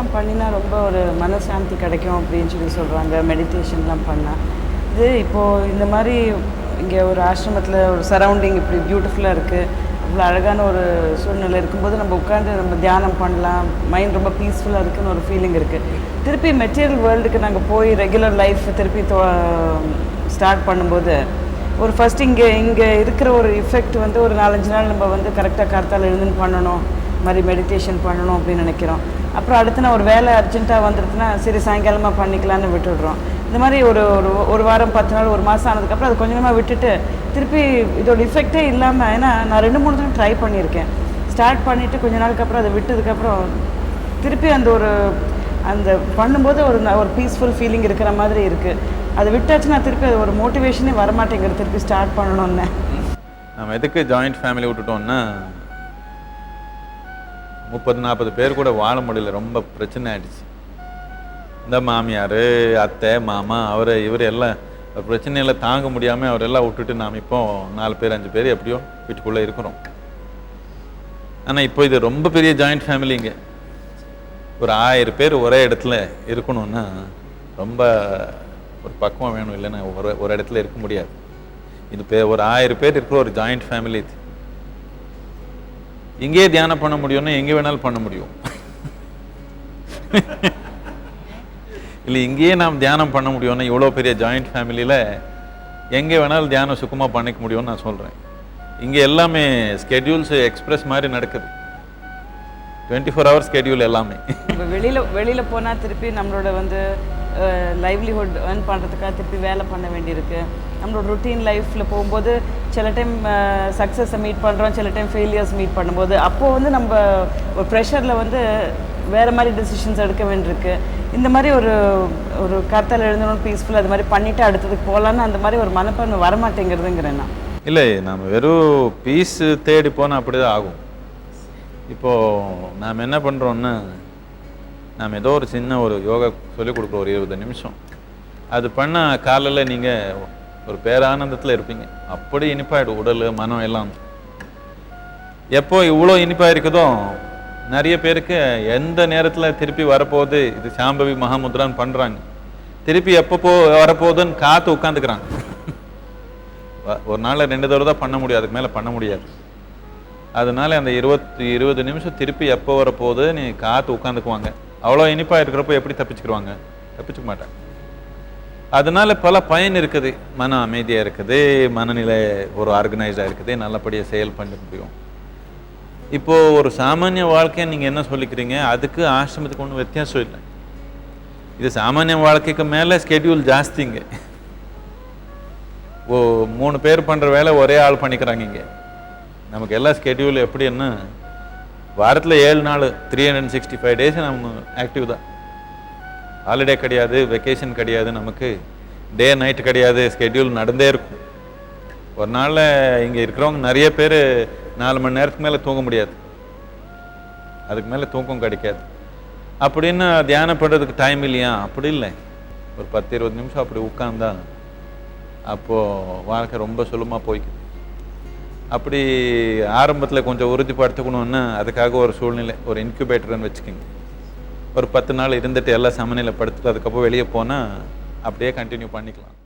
இதெல்லாம் பண்ணினா ரொம்ப ஒரு மனசாந்தி கிடைக்கும் அப்படின்னு சொல்லி சொல்கிறாங்க மெடிடேஷன்லாம் பண்ணால் இது இப்போது இந்த மாதிரி இங்கே ஒரு ஆசிரமத்தில் ஒரு சரௌண்டிங் இப்படி பியூட்டிஃபுல்லாக இருக்குது இவ்வளோ அழகான ஒரு சூழ்நிலை இருக்கும்போது நம்ம உட்காந்து நம்ம தியானம் பண்ணலாம். மைண்ட் ரொம்ப பீஸ்ஃபுல்லாக இருக்குன்னு ஒரு ஃபீலிங் இருக்குது திருப்பி மெட்டீரியல் வேர்ல்டுக்கு நாங்கள் போய் ரெகுலர் லைஃப் திருப்பி ஸ்டார்ட் பண்ணும்போது ஒரு ஃபர்ஸ்ட் இங்கே இங்கே இருக்கிற ஒரு எஃபெக்ட் வந்து ஒரு நாலஞ்சு நாள் நம்ம வந்து கரெக்டாக கருத்தால் எழுந்துன்னு பண்ணணும். இது மாதிரி மெடிடேஷன் பண்ணணும் அப்படின்னு நினைக்கிறோம். அப்புறம் அடுத்து நான் ஒரு வேலை அர்ஜென்ட்டாக வந்துடுதுன்னா சரி சாயங்காலமாக பண்ணிக்கலான்னு விட்டுடுறோம். இந்த மாதிரி ஒரு ஒரு ஒரு வாரம் பத்து நாள் ஒரு மாதம் ஆனதுக்கப்புறம் அது கொஞ்சமாக விட்டுட்டு திருப்பி இதோட இஃபெக்டே இல்லாமல் ஏன்னா நான் ரெண்டு மூணு தடவை ட்ரை பண்ணியிருக்கேன். ஸ்டார்ட் பண்ணிவிட்டு கொஞ்ச நாளுக்கு அப்புறம் அதை விட்டதுக்கப்புறம் திருப்பி அந்த ஒரு அந்த பண்ணும்போது ஒரு ஒரு பீஸ்ஃபுல் ஃபீலிங் இருக்கிற மாதிரி இருக்குது அதை விட்டாச்சுன்னா திருப்பி அது ஒரு மோட்டிவேஷனே வரமாட்டேங்கிறது திருப்பி ஸ்டார்ட் பண்ணணும்னு. நம்ம எதுக்கு ஜாயிண்ட் ஃபேமிலி விட்டுட்டோம்னா முப்பது நாற்பது பேர் கூட வாழ முடியல. ரொம்ப பிரச்சனை ஆயிடுச்சு. இந்த மாமியார் அத்தை மாமா அவர் இவர் எல்லாம் பிரச்சனையெல்லாம் தாங்க முடியாமல் அவரெல்லாம் விட்டுட்டு நாம் இப்போ நாலு பேர் அஞ்சு பேர் எப்படியோ வீட்டுக்குள்ளே இருக்கிறோம். ஆனால் இப்போ இது ரொம்ப பெரிய ஜாயிண்ட் ஃபேமிலிங்க ஒரு ஆயிரம் பேர் ஒரே இடத்துல இருக்கணும்னா ரொம்ப ஒரு பக்குவம் வேணும் இல்லைன்னா ஒரு ஒரு இடத்துல இருக்க முடியாது. இது பே ஒரு ஆயிரம் பேர் இருக்கிற ஒரு ஜாயிண்ட் ஃபேமிலி இது. இங்கேயே தியானம் பண்ண முடியும்னா எங்கே வேணாலும் பண்ண முடியும். இல்லை இங்கேயே நாம் தியானம் பண்ண முடியும்னா இவ்வளோ பெரிய ஜாயிண்ட் ஃபேமிலியில் எங்கே வேணாலும் தியானம் சுக்கமாக பண்ணிக்க முடியும்னு நான் சொல்கிறேன் இங்கே எல்லாமே ஸ்கெட்யூல்ஸ் எக்ஸ்பிரஸ் மாதிரி நடக்குது. டுவெண்ட்டி ஃபோர் ஹவர்ஸ் ஸ்கெட்யூல் எல்லாமே வெளியில் வெளியில் போனால் திருப்பி நம்மளோட வந்து லைவ்லிஹுட் ஏர்ன் பண்ணுறதுக்காக திருப்பி வேலை பண்ண வேண்டியிருக்கு. நம்மளோட ருட்டீன் லைஃப்பில் போகும்போது சில டைம் சக்ஸஸை மீட் பண்ணுறோம் சில டைம் ஃபெயிலியர்ஸ் மீட் பண்ணும்போது அப்போது வந்து நம்ம ஒரு ப்ரெஷரில் வந்து வேறு மாதிரி டெசிஷன்ஸ் எடுக்க வேண்டியிருக்கு. இந்த மாதிரி ஒரு ஒரு கருத்தில் எழுந்தணும் பீஸ்ஃபுல் அது மாதிரி பண்ணிவிட்டு அடுத்ததுக்கு போகலான்னு அந்த மாதிரி ஒரு மனப்பான்மை வரமாட்டேங்கிறதுங்கிறேன் நான். இல்லை நம்ம வெறும் பீஸ் தேடி போனால் அப்படி தான் ஆகும். இப்போது நாம் என்ன பண்ணுறோன்னா நாம் ஏதோ ஒரு சின்ன ஒரு யோகா சொல்லிக் கொடுக்குறோம் ஒரு இருபது நிமிஷம். அது பண்ணால் காலையில் நீங்கள் ஒரு பேரானந்தத்தில் இருப்பீங்க. அப்படி இனிப்பாயிடும் உடல் மனம் எல்லாம். எப்போ இவ்வளோ இனிப்பாக இருக்குதோ நிறைய பேருக்கு எந்த நேரத்தில் திருப்பி வரப்போகுது இது சாம்பவி மகாமுத்ரான்னு பண்ணுறாங்க திருப்பி எப்போ போ வரப்போகுதுன்னு காத்து உட்காந்துக்கிறாங்க. ஒரு நாளில் ரெண்டு தடவை தான் பண்ண முடியும் அதுக்கு மேலே பண்ண முடியாது. அதனால அந்த இருபத்தி இருபது நிமிஷம் திருப்பி எப்போ வரப்போகுது நீ காத்து உட்காந்துக்குவாங்க. அவ்வளோ இனிப்பாக இருக்கிறப்போ எப்படி தப்பிச்சுக்கிடுவாங்க தப்பிச்சுக்க மாட்டாங்க. அதனால பல பயன் இருக்குது. மன அமைதியாக இருக்குது. மனநிலை ஒரு ஆர்கனைஸ்டாக இருக்குது. நல்லபடியாக செயல் பண்ண முடியும். இப்போ ஒரு சாமானிய வாழ்க்கையை நீங்கள் என்ன சொல்லிக்கிறீங்க? அதுக்கு ஆசிரமத்துக்கு ஒன்றும் வித்தியாசம் இல்லை. இது சாமானிய வாழ்க்கைக்கு மேலே ஸ்கெடியூல் ஜாஸ்திங்க ஓ மூணு பேர் பண்ணுற வேலை ஒரே ஆள் பண்ணிக்கிறாங்க இங்கே. நமக்கு எல்லா ஸ்கெடியூல் எப்படின்னா வாரத்தில் ஏழு நாள் three hundred sixty five days நம்ம ஆக்டிவ் தான். ஹாலிடே கிடையாது வெக்கேஷன் கிடையாது நமக்கு டே நைட் கிடையாது ஸ்கெட்யூல் நடந்தே இருக்கும். ஒரு நாளில் இங்கே இருக்கிறவங்க நிறைய பேர் நாலு மணி நேரத்துக்கு மேலே தூங்க முடியாது. அதுக்கு மேலே தூக்கம் கிடைக்காது. அப்படின்னு தியானம் பண்ணுறதுக்கு டைம் இல்லையா? அப்படி இல்லை. ஒரு பத்து இருபது நிமிஷம் அப்படி உட்காந்தா அப்போது வாழ்க்கை ரொம்ப சுலமாக போய்க்குது. அப்படி ஆரம்பத்தில் கொஞ்சம் உறுதிப்படுத்திக்கணுன்னா அதுக்காக ஒரு சூழ்நிலை ஒரு இன்குபேட்டர்னு வச்சுக்கோங்க. ஒரு பத்து நாள் இருந்துட்டு எல்லாம் சமநிலைப்படுத்திட்டு அதுக்கப்புறம் வெளியே போனால் அப்படியே கண்டினியூ பண்ணிக்கலாம்.